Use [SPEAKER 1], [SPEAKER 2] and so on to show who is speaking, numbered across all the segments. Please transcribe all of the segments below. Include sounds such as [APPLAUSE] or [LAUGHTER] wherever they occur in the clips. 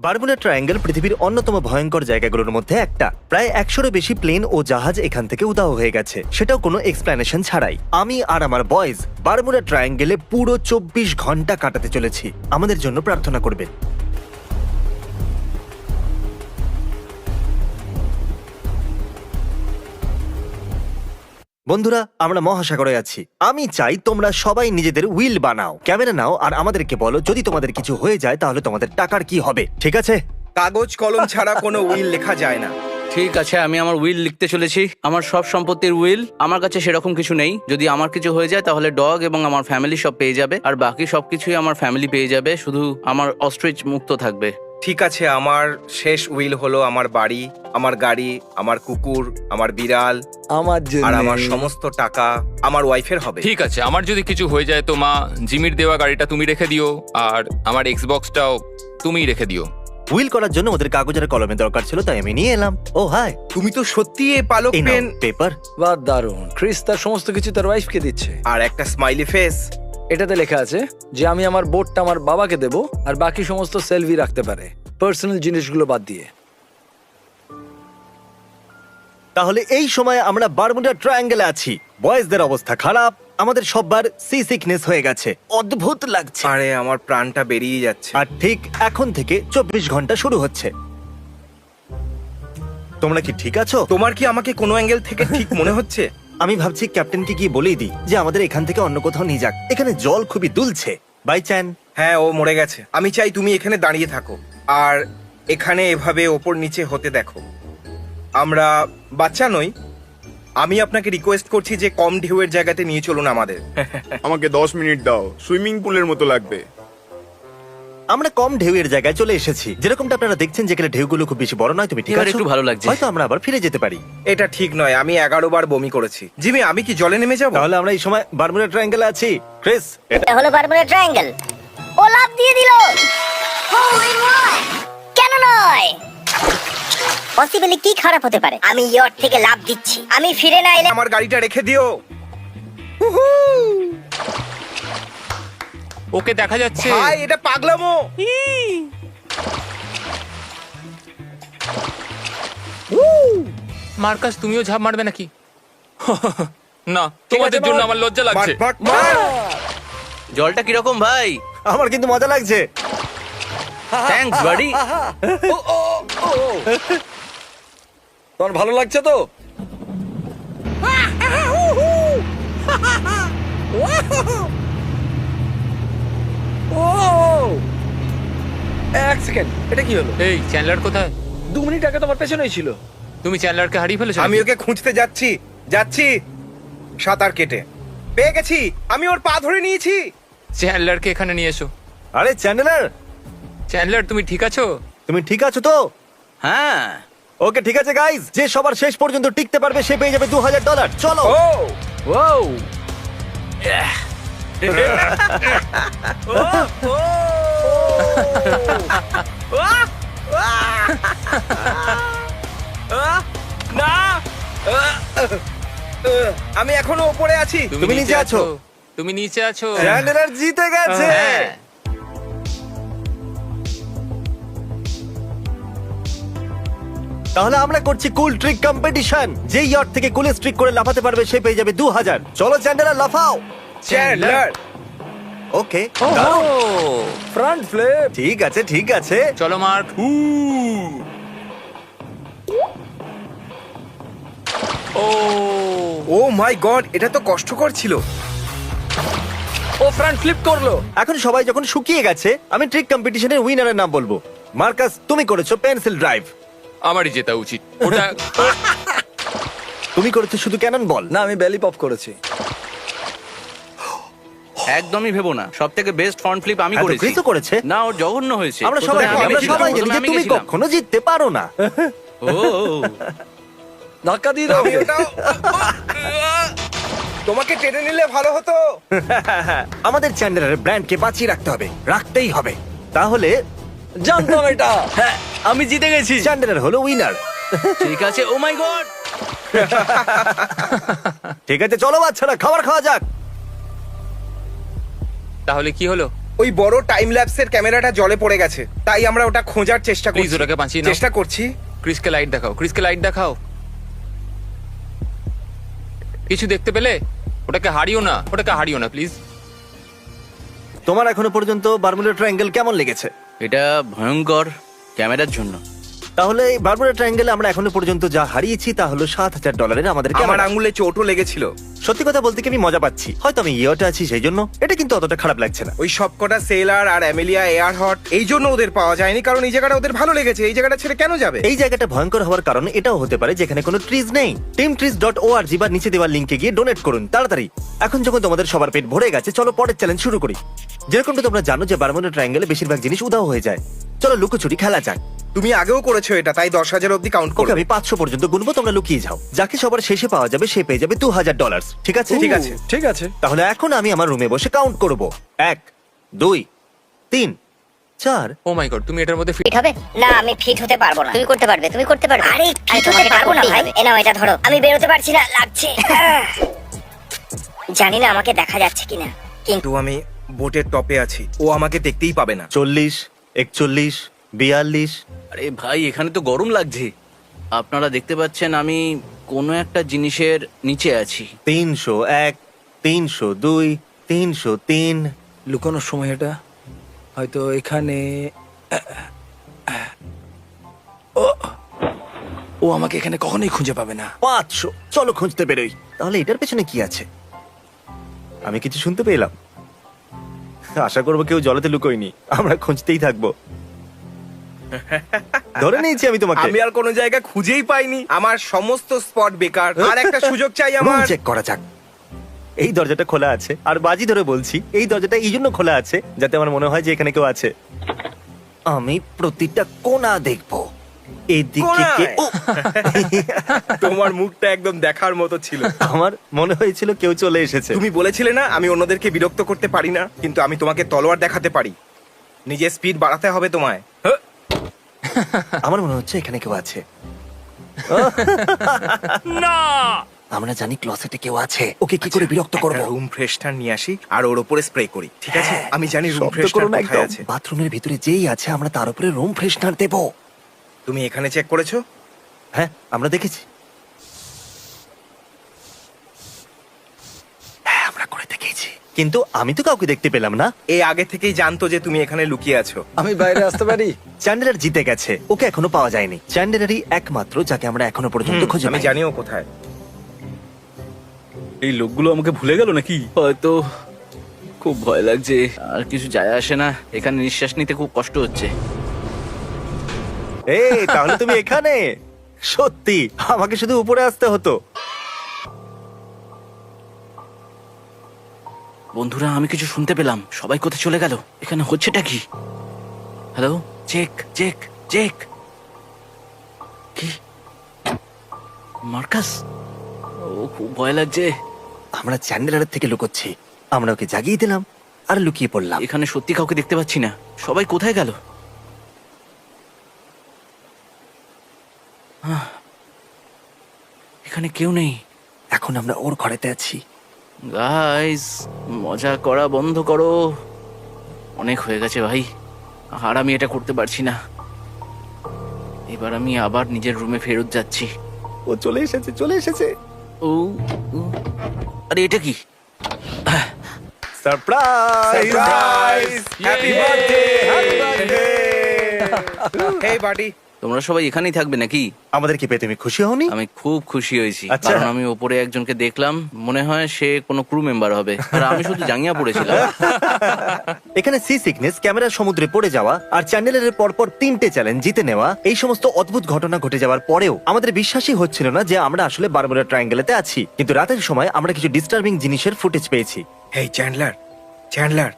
[SPEAKER 1] Bermuda triangle পৃথিবীর অন্যতম ভয়ঙ্কর জায়গাগুলোর মধ্যে একটা। প্রায় একশোরও বেশি প্লেন ও জাহাজ এখান থেকে উদাহ হয়ে গেছে। সেটাও কোনো এক্সপ্লেনেশন ছাড়াই। আমি আর আমার বয়েজ বারমুডা ট্রায়াঙ্গেলে পুরো চব্বিশ ঘণ্টা কাটাতে চলেছি। আমাদের জন্য প্রার্থনা করবেন। বন্ধুরা আমরা মহাসাগরে আছি। আমি চাই তোমরা সবাই নিজেদের উইল বানাও। ক্যামেরা নাও আর আমাদেরকে বলো যদি তোমাদের কিছু হয়ে যায় তাহলে তোমাদের টাকার কি হবে? ঠিক আছে?
[SPEAKER 2] কাগজ কলম ছাড়া কোনো উইল লেখা যায় না।
[SPEAKER 3] ঠিক আছে আমি আমার উইল লিখতে চলেছি। আমার সব সম্পত্তির উইল আমার কাছে সেরকম কিছু নেই। যদি আমার কিছু হয়ে যায় তাহলে ডগ এবং আমার ফ্যামিলি সব পেয়ে যাবে। আর বাকি সবকিছুই আমার ফ্যামিলি পেয়ে যাবে। শুধু আমার অস্ট্রিচ মুক্ত থাকবে।
[SPEAKER 2] ঠিক আছে আমার শেষ উইল হলো আমার বাড়ি আমার গাড়ি আমার কুকুর আমার বিড়াল
[SPEAKER 4] আমার
[SPEAKER 2] আর আমার সমস্ত টাকা আমার ওয়াইফের হবে।
[SPEAKER 5] ঠিক আছে আমার যদি কিছু হয়ে যায় তো মা জিমির দেওয়া গাড়িটা তুমি রেখে দিও আর আমার এক্সবক্সটাও তুমিই রেখে দিও।
[SPEAKER 1] উইল করার জন্য ওদের কাগজের কলমের দরকার ছিল তাই আমি নিয়ে এলাম। ও হাই
[SPEAKER 2] তুমি তো সত্যি এই পালক পেন।
[SPEAKER 1] পেপার।
[SPEAKER 4] বা দারুণ। ক্রিস তার সমস্ত কিছু তার ওয়াইফকে দিচ্ছে।
[SPEAKER 2] আর একটা স্মাইলি ফেস
[SPEAKER 4] এটাতে লেখা আছে যে আমি আমার বোর্ডটা আমার বাবাকে দেব আর বাকি সমস্ত সেলফি রাখতে পারে পার্সোনাল জিনিসগুলো বাদ দিয়ে।
[SPEAKER 1] তাহলে এই সময় আমরা বারমুডা ট্রায়াঙ্গেলে আছি। বয়েজদের অবস্থা খারাপ আমাদের সববার সি সিকনেস হয়ে গেছে। অদ্ভুত লাগছে।
[SPEAKER 2] আরে আমার প্রাণটা বেরিয়ে যাচ্ছে।
[SPEAKER 1] আর ঠিক এখন থেকে চব্বিশ ঘণ্টা শুরু হচ্ছে। তোমরা কি ঠিক আছো?
[SPEAKER 2] তোমার কি আমাকে কোনো অ্যাঙ্গেল থেকে ঠিক মনে হচ্ছে?
[SPEAKER 1] আমি ভাবছি ক্যাপ্টেনকে গিয়ে বলেই দিই যে আমাদের এখান থেকে অন্য কোথাও নিয়ে যাক। এখানে জল খুবই দুলছে। Bye Chan.
[SPEAKER 2] হ্যাঁ ও মরে গেছে। আমি চাই তুমি এখানে দাঁড়িয়ে থাকো। আর এখানে এভাবে ওপর নিচে হতে দেখো। আমরা বাচ্চা নই। আমি আপনাকে রিকোয়েস্ট করছি যে কম ঢেউয়ের জায়গাতে নিয়ে চলুন আমাদের।
[SPEAKER 6] আমাকে দশ মিনিট দাও। সুইমিং পুলের মতো লাগবে।
[SPEAKER 1] আমরা কম ঢেউয়ের জায়গায় চলে এসেছি। যেরকমটা আপনারা দেখছেন যেখানে ঢেউগুলো খুব বেশি বড় নয় তুমি ঠিক
[SPEAKER 3] এবার
[SPEAKER 1] আছো?
[SPEAKER 3] একটু ভালো লাগছে।
[SPEAKER 1] হয়তো আমরা আবার ফিরে যেতে পারি।
[SPEAKER 2] এটা ঠিক নয় আমি এগারো বার বমি করেছি। জিমি আমি কি জলে নেমে যাব?
[SPEAKER 1] তাহলে আমরা এই সময় বারমুডা ট্রায়াঙ্গেলে আছি। ক্রিস এটা
[SPEAKER 7] এটা হলো বারমুডা ট্রায়াঙ্গেল। ও লাভ দিয়ে দিল। কেন নয়? পসিবলি কি খারাপ হতে পারে? আমি ইয়ট থেকে লাভ দিচ্ছি। আমি ফিরে না এলে
[SPEAKER 2] আমার গাড়িটা রেখে দিও।
[SPEAKER 5] ওকে দেখা যাচ্ছে।
[SPEAKER 2] ভাই এটা পাগলামো।
[SPEAKER 5] মার্কাস তুমিও ঝাঁপ মারবে নাকি? [LAUGHS] না তোমাদের জন্য আমার লজ্জা লাগছে।
[SPEAKER 3] জলটা কীরকম ভাই?
[SPEAKER 1] আমার কিন্তু মজা লাগছে।
[SPEAKER 3] থ্যাঙ্কস বাড়ি
[SPEAKER 4] তোমার ভালো লাগছে তো? [LAUGHS] ও এক সেকেন্ড এটা কি হলো?
[SPEAKER 5] এই চ্যান্ডলার কোথায়?
[SPEAKER 4] দু মিনিট আগে তোমার পেছনেই ছিল।
[SPEAKER 5] তুমি চ্যান্ডলারকে হারিয়ে ফেলেছো
[SPEAKER 2] আমি ওকে খুঁজতে যাচ্ছি যাচ্ছি। সাঁতার কেটে। পেয়ে গেছি আমি ওর পা ধরে নিয়েছি।
[SPEAKER 5] চ্যান্ডলারকে এখানে নিয়ে এসো।
[SPEAKER 1] আরে চ্যান্ডেলার
[SPEAKER 5] চ্যান্ডলার তুমি ঠিক আছো?
[SPEAKER 1] তুমি ঠিক আছো তো?
[SPEAKER 3] হ্যাঁ।
[SPEAKER 1] ওকে ঠিক আছে গাইজ যে সবার শেষ পর্যন্ত টিকতে পারবে সে পেয়ে যাবে দু হাজার ডলার। চলো।
[SPEAKER 2] ও
[SPEAKER 4] ও।
[SPEAKER 2] না আমি এখনও ওপরে আছি।
[SPEAKER 1] তুমি নিচে আছো?
[SPEAKER 5] তুমি নিচে আছো।
[SPEAKER 1] জিতে গেছে।
[SPEAKER 5] হ্যাঁ।
[SPEAKER 1] তাহলে আমরা করছি কুল ট্রিক কম্পিটিশন যে ইয়ট থেকে কুলেস্ট ট্রিক করে লাফাতে পারবে সে পেয়ে যাবে দু হাজার চলো চ্যান্ডেলার লাফাও।
[SPEAKER 2] চ্যান্ডলার
[SPEAKER 1] ওকে
[SPEAKER 3] ও
[SPEAKER 4] ফ্রন্ট ফ্লিপ
[SPEAKER 1] ঠিক আছে ঠিক আছে.
[SPEAKER 5] চলো মার্ক ও
[SPEAKER 2] ও মাই গড এটা তো কষ্টকর ছিল।
[SPEAKER 4] ও ফ্রন্ট ফ্লিপ করল।
[SPEAKER 1] এখন সবাই যখন শুকিয়ে গেছে আমি ট্রিক কম্পিটিশনের উইনারের নাম বলব। মার্কাস তুমি করেছ পেন্সিল ড্রাইভ
[SPEAKER 5] আমারই জেতা উচিত। ওটা [LAUGHS]
[SPEAKER 1] তুমি করেছ শুধু ক্যানন বল
[SPEAKER 4] না আমি বেলি পপ করেছি।
[SPEAKER 3] একদমই ভেবো না। সব থেকে বেস্ট ফ্রন্ট ফ্লিপ আমি
[SPEAKER 1] হ্যাঁ, তো
[SPEAKER 3] করেছি।
[SPEAKER 1] ক্রিসও করেছে।
[SPEAKER 3] না ওর জঘন্য হয়েছে।
[SPEAKER 1] আমরা
[SPEAKER 3] প্রথমে
[SPEAKER 1] সবাই
[SPEAKER 3] আমি
[SPEAKER 1] আমরা
[SPEAKER 3] গেছিলাম,
[SPEAKER 1] সবাই জানি
[SPEAKER 3] প্রথমে
[SPEAKER 1] যে
[SPEAKER 3] আমি
[SPEAKER 1] তুমি
[SPEAKER 3] গেছিলাম।
[SPEAKER 1] কখনো জিততে পারো না।
[SPEAKER 3] ও।
[SPEAKER 4] ধাক্কা দিয়ে দাও।
[SPEAKER 2] আমি ওটাও তোমাকে টেনে নিলে ভালো হতো।
[SPEAKER 1] আমাদের চ্যান্ডেলারের ব্র্যান্ডকে বাঁচিয়ে রাখতে হবে রাখতেই হবে। তাহলে
[SPEAKER 4] জানতাম এটা।
[SPEAKER 3] হ্যাঁ। আমি জিতে গেছি।
[SPEAKER 1] চ্যান্ডেলার হলো উইনার
[SPEAKER 3] ঠিক আছে ও মাই গড
[SPEAKER 1] ঠিক আছে চলো বাচ্চারা খাবার খাওয়া যাক।
[SPEAKER 5] তাহলে কি হলো?
[SPEAKER 2] ওই বড় টাইম ল্যাপসের ক্যামেরাটা জলে পড়ে গেছে। তাই আমরা ওটা খোঁজার চেষ্টা করছি।
[SPEAKER 5] ওটাকে বাঁচিয়ে নাও।
[SPEAKER 2] চেষ্টা করছি।
[SPEAKER 5] ক্রিসকে লাইট দেখাও। ক্রিসকে লাইট দেখাও। কিছু দেখতে পেলে? ওটাকে হারিও না। ওটাকে হারিও না প্লিজ
[SPEAKER 1] তোমার এখনও পর্যন্ত বারমুডা ট্রায়াঙ্গেল কেমন লেগেছে?
[SPEAKER 3] এটা ভয়ঙ্কর ক্যামেরার জন্য।
[SPEAKER 1] তাহলে এই বারমুডা ট্রায়াঙ্গেলে আমরা এখনও পর্যন্ত যা হারিয়েছি তা হলো সাত হাজার ডলারের আমাদের
[SPEAKER 2] আমার
[SPEAKER 1] ক্যামেরা।
[SPEAKER 2] আঙুলে চোটও লেগেছিল।
[SPEAKER 1] সত্যি কথা বলতে কি আমি মজা পাচ্ছি? হয়তো আমি ইয়েটা আছি সেই জন্য এটা কিন্তু অতটা খারাপ লাগছে না।
[SPEAKER 2] ওই সবকটা সেলার আর অ্যামেলিয়া এয়ার হট এই জন্য ওদের পাওয়া যায়নি কারণ এই জায়গাটা ওদের ভালো লেগেছে এই জায়গাটা ছেড়ে কেন যাবে?
[SPEAKER 1] এই জায়গাটা ভয়ঙ্কর হওয়ার কারণ এটাও হতে পারে যেখানে কোনো ট্রিজ নেই। Team trees dot O R G বা নিচে দেওয়ার লিঙ্কে গিয়ে ডোনেট করুন তাড়াতাড়ি। এখন যখন তোমাদের সবার পেট ভরে গেছে চলো পরের চ্যালেঞ্জ শুরু করি। যেরকমটা তোমরা জানো যে বারমুডা ট্রায়াঙ্গেলে বেশিরভাগ জিনিস উদাও হয়ে যায়। চলো লুকোচুরি খেলা যাক।
[SPEAKER 2] তুমি আগেও করেছ এটা তাই দশ হাজার অব্দি কাউন্ট করবে
[SPEAKER 1] আমি পাঁচশো পর্যন্ত গুনবো তোমরা লুকিয়ে যাও। যাকে সবার শেষে পাওয়া যাবে সে পেয়ে যাবে দু হাজার ডলার ঠিক আছে
[SPEAKER 2] ঠিক আছে।
[SPEAKER 4] ঠিক আছে।
[SPEAKER 1] তাহলে এখন আমি আমার রুমে বসে কাউন্ট করব। এক দুই তিন চার।
[SPEAKER 5] ও মাই গড তুমি এটার মধ্যে
[SPEAKER 7] ফিট হবে? না আমি ফিট হতে পারব না। তুমি করতে পারবে তুমি করতে পারবে। আরে ফিট হতে পারব না ভাই। এ নাও এটা ধরো। আমি বেরোতে পারছি না লাগছে। [LAUGHS] জানি না আমাকে দেখা যাচ্ছে কিনা। কিন্তু
[SPEAKER 2] কিন্তু আমি বোটের টপে আছি। ও আমাকে দেখতেই পাবে না।
[SPEAKER 1] চল্লিশ একচল্লিশ বিয়াল্লিশ।
[SPEAKER 3] আরে ভাই এখানে তো গরম লাগছে। আপনারা দেখতে পাচ্ছেন আমি কোনো একটা জিনিসের নিচে আছি।
[SPEAKER 1] তিনশো এক তিনশো দুই তিনশো তিন।
[SPEAKER 4] লুকানোর সময় এটা। হয়তো এখানে ও ও আমাকে এখানে কখনোই খুঁজে পাবে না।
[SPEAKER 1] পাঁচশো চলো খুঁজতে বেরোই। তাহলে এটার পেছনে কি আছে? আমি কিছু শুনতে পেলাম। আশা করব কেউ জলেতে লুকোয়নি। আমরা খুঁজতেই থাকব। [LAUGHS] ধরে নিয়েছি আমি তোমাকে।
[SPEAKER 2] আমি আর কোনো জায়গা খুঁজেই পাইনি। আমার সমস্ত স্পট বেকার। আর একটা সুযোগ চাই আমার।
[SPEAKER 1] চেক করা যাক। এই দরজাটা খোলা আছে। আর বাজি ধরে বলছি এই দরজাটা এই জন্য খোলা আছে যাতে আমার মনে হয় যে এখানে কেউ আছে। আমি প্রতিটা কোণা দেখব। এদিকে কে- ও! [LAUGHS]
[SPEAKER 2] তোমার মুখটা একদম দেখার মতো ছিল।
[SPEAKER 1] আমার মনে হয়েছিল কেউ চলে এসেছে।
[SPEAKER 2] তুমি বলেছিলে না আমি অন্যদেরকে বিরক্ত করতে পারি না কিন্তু আমি তোমাকে তলোয়ার দেখাতে পারি। নিজের স্পিড বাড়াতে হবে তোমায়।
[SPEAKER 1] আমার মনে হচ্ছে এখানে কেউ আছে। আমরা জানি ক্লসেটে কেউ আছে। ওকে কি করে বিরক্ত করব?
[SPEAKER 2] রুম ফ্রেশনার নিয়ে আসি আর ওর উপরে স্প্রে করি ঠিক আছে?
[SPEAKER 1] হ্যাঁ,
[SPEAKER 2] আমি জানি রুম ফ্রেশনার কোথায় আছে।
[SPEAKER 1] বাথরুমের ভিতরে যেই আছে আমরা তার উপরে রুম ফ্রেশনার দেব।
[SPEAKER 2] তুমি এখানে চেক করেছ?
[SPEAKER 1] হ্যাঁ আমরা দেখেছি হ্যাঁ আমরা করে দেখেছি কিন্তু আমি তো কাউকে দেখতে পেলাম না।
[SPEAKER 2] এ আগে থেকেই জানতো যে তুমি এখানে লুকিয়ে আছো।
[SPEAKER 4] আমি বাইরে আসতে পারি?
[SPEAKER 1] চ্যান্ডেলার জিতে গেছে। ওকে এখনও পাওয়া যায়নি। চ্যান্ডেলারই একমাত্র যাকে আমরা এখনও পর্যন্ত খুঁজে
[SPEAKER 2] আমি
[SPEAKER 1] পাইনি।
[SPEAKER 2] জানিও কোথায়।
[SPEAKER 3] এই লোকগুলো আমাকে ভুলে গেল নাকি? হয়তো খুব ভয় লাগছে আর কিছু যায় আসে না। এখানে নিঃশ্বাস নিতে খুব কষ্ট হচ্ছে।
[SPEAKER 1] এই তাহলে তুমি এখানে? সত্যি আমাকে শুধু উপরে আসতে হতো।
[SPEAKER 3] বন্ধুরা আমি কিছু শুনতে পেলাম। সবাই কোথায় চলে গেল? এখানে হচ্ছেটা কি? হ্যালো চেক চেক চেক কি? মার্কাস? ও খুব ভয় লাগছে।
[SPEAKER 1] আমরা চ্যান্ডেলারের থেকে লুকোচ্ছি। আমরা ওকে জাগিয়ে দিলাম আর লুকিয়ে পড়লাম।
[SPEAKER 3] এখানে সত্যি কাউকে দেখতে পাচ্ছি না। সবাই কোথায় গেল? এখানে কেউ নেই।
[SPEAKER 1] এখন আমরা ওর ঘরেতে আছি।
[SPEAKER 3] গাইস মজা করা বন্ধ করো। অনেক হয়ে গেছে ভাই। আর আমি এটা করতে পারছি না। এবার আমি আবার নিজের রুমে ফেরত যাচ্ছি।
[SPEAKER 1] ও চলে এসেছে চলে এসেছে।
[SPEAKER 3] ও আরে এটা কি?
[SPEAKER 1] Surprise
[SPEAKER 2] surprise happy birthday happy birthday hey buddy
[SPEAKER 3] তোমরা সবাই এখানেই থাকবে নাকি?
[SPEAKER 1] আমাদেরকে পেয়ে তুমি খুশি হওনি?
[SPEAKER 3] আমি খুব খুশি হয়েছি।
[SPEAKER 1] আচ্ছা।
[SPEAKER 3] কারণ আমি ওপরে একজনকে দেখলাম মনে হয় সে কোনো ক্রু মেম্বার হবে। আর আমি শুধু জাঙ্গিয়া পড়েছিলাম। [LAUGHS]
[SPEAKER 1] এখানে সি সিকনেস ক্যামেরা সমুদ্রে পড়ে যাওয়া আর চ্যানেলের পরপর তিনটে চ্যালেঞ্জ জিতে নেওয়া এই সমস্ত অদ্ভুত ঘটনা ঘটে যাওয়ার পরেও আমাদের বিশ্বাসই হচ্ছিল না যে আমরা আসলে বারমুডা ট্রায়াঙ্গেলেতে আছি। কিন্তু রাতের সময় আমরা কিছু ডিস্টার্বিং জিনিসের ফুটেজ পেয়েছি।
[SPEAKER 2] হেই চ্যান্ডলার চ্যান্ডলার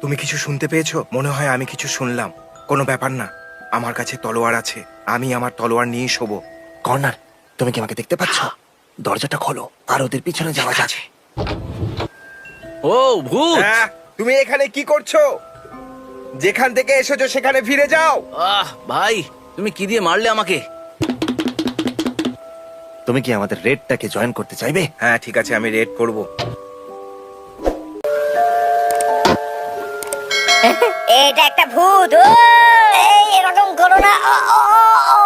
[SPEAKER 2] তুমি কিছু শুনতে পেয়েছ? মনে হয় আমি কিছু শুনলাম। কোনো ব্যাপার না। আমার কাছে তলোয়ার আছে। আমি আমার তলোয়ার নিয়ে শোবো।
[SPEAKER 1] কর্নার তুমি কি আমাকে দেখতে পাচ্ছ? দরজাটা খোলো আর ওদের পিছনে যাওয়া যাচ্ছে
[SPEAKER 3] ও ভূত!
[SPEAKER 2] হ্যাঁ, তুমি এখানে কি করছ? যেখান থেকে এসেছ সেখানে ফিরে যাও।
[SPEAKER 3] আহ ভাই তুমি কি দিয়ে মারলে আমাকে?
[SPEAKER 1] তুমি কি আমাদের রেডটাকে জয়েন করতে চাইবে?
[SPEAKER 2] হ্যাঁ ঠিক আছে আমি রেড করব। [LAUGHS]
[SPEAKER 7] এটা একটা ভূত ও! এরকম করো না ও, ও, ও, ও।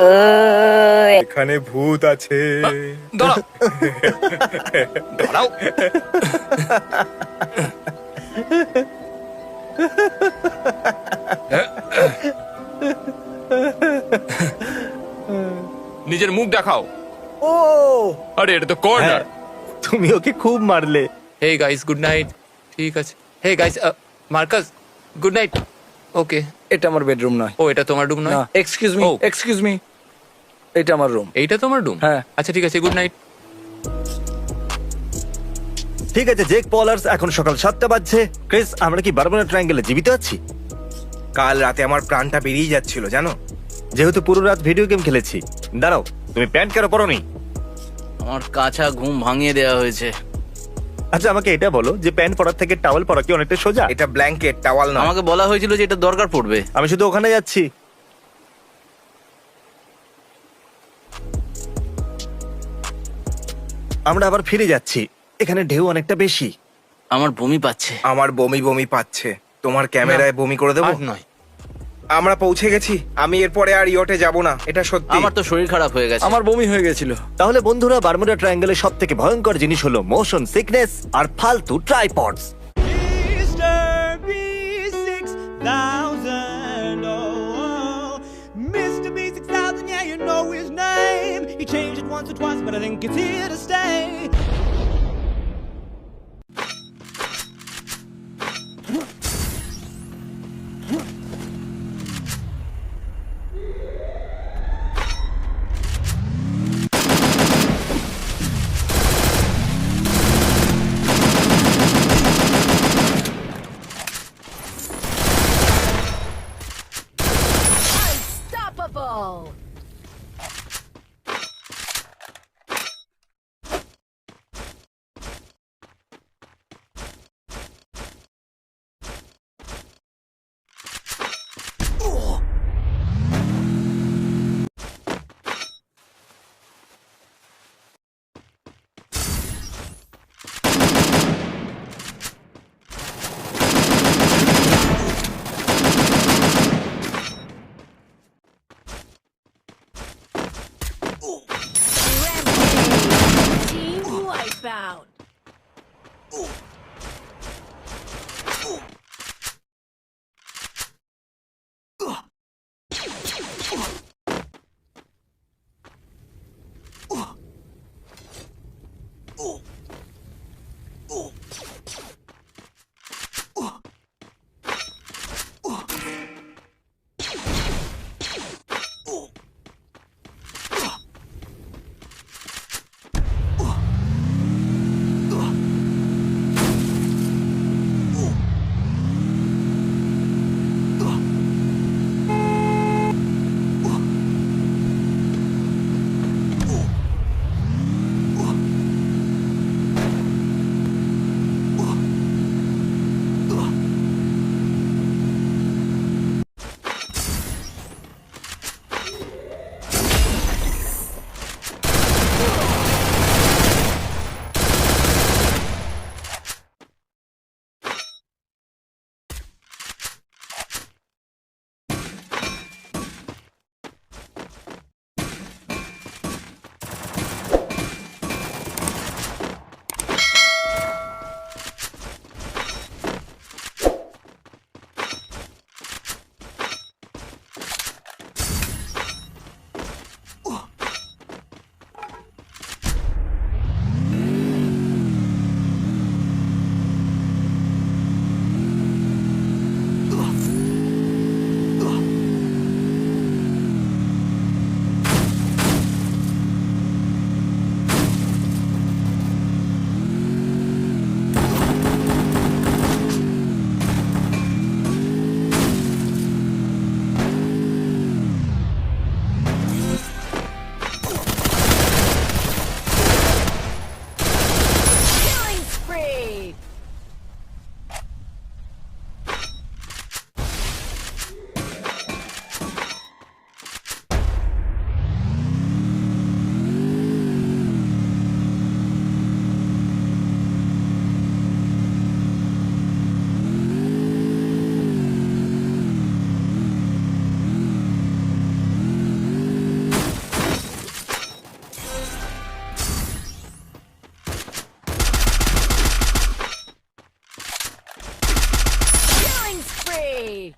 [SPEAKER 7] ওই,
[SPEAKER 2] এখানে ভূত আছে।
[SPEAKER 5] দাঁড়াও দাঁড়াও নিজের মুখ দেখাও।
[SPEAKER 1] ও।
[SPEAKER 5] আরে এটা তো কর্নার
[SPEAKER 1] হ্যাঁ, তুমি ওকে খুব মারলে।
[SPEAKER 5] হে গাইস গুড নাইট ঠিক আছে। Hey guys Marcus good night okay
[SPEAKER 4] এটা আমার বেডরুম নয়।
[SPEAKER 5] ও এটা তোমার রুম নয়?
[SPEAKER 4] না এক্সকিউজ মি
[SPEAKER 5] ও।
[SPEAKER 4] এক্সকিউজ মি এটা আমার রুম
[SPEAKER 5] এইটা তোমার রুম
[SPEAKER 4] হ্যাঁ।
[SPEAKER 5] আচ্ছা ঠিক আছে গুড নাইট
[SPEAKER 1] ঠিক আছে জেক পলার্স এখন সকাল সাতটা বাজছে। ক্রিস আমরা কি বারমুডা ট্রায়াঙ্গেলে জীবিত আছি?
[SPEAKER 2] কাল রাতে আমার প্রাণটা বেরিয়ে যাচ্ছিল জানো?
[SPEAKER 1] যেহেতু পুরো রাত ভিডিও গেম খেলেছি। দাঁড়াও তুমি প্যান্ট কেন পরনি?
[SPEAKER 3] আমার কাঁচা ঘুম ভাঙিয়ে দেওয়া হয়েছে।
[SPEAKER 1] আচ্ছা আমাকে এটা বলো যে প্যান্ট পরার থেকে টাওয়াল পরা কি অনেকটা সোজা?
[SPEAKER 2] এটা ব্ল্যাঙ্কেট টাওয়াল না
[SPEAKER 3] আমাকে বলা হয়েছিল যে এটা দরকার পড়বে।
[SPEAKER 1] আমি শুধু ওখানে যাচ্ছি। আমরা আবার ফিরে যাচ্ছি। এখানে ঢেউ অনেকটা বেশি।
[SPEAKER 3] আমার বমি পাচ্ছে।
[SPEAKER 2] আমার বমি বমি পাচ্ছে। তোমার ক্যামেরায় বমি করে দেবো?
[SPEAKER 5] আর নয়।
[SPEAKER 2] আমরা পৌঁছে গেছি আমি এরপরে আর ইয়টে যাব না এটা সত্যি
[SPEAKER 3] আমার তো শরীর খারাপ হয়ে গেছে
[SPEAKER 4] আমার বমি হয়ে গেছিল
[SPEAKER 1] তাহলে বন্ধুরা বারমুডা ট্রায়াঙ্গেলের সব থেকে ভয়ঙ্কর জিনিস হলো মোশন সিকনেস আর ফালতু tripods
[SPEAKER 8] Mr. B6000, oh, Mr. B6000, yeah, you know his name. He changed it once or twice, but I think it's here to stay.
[SPEAKER 9] down. Ooh. Yay!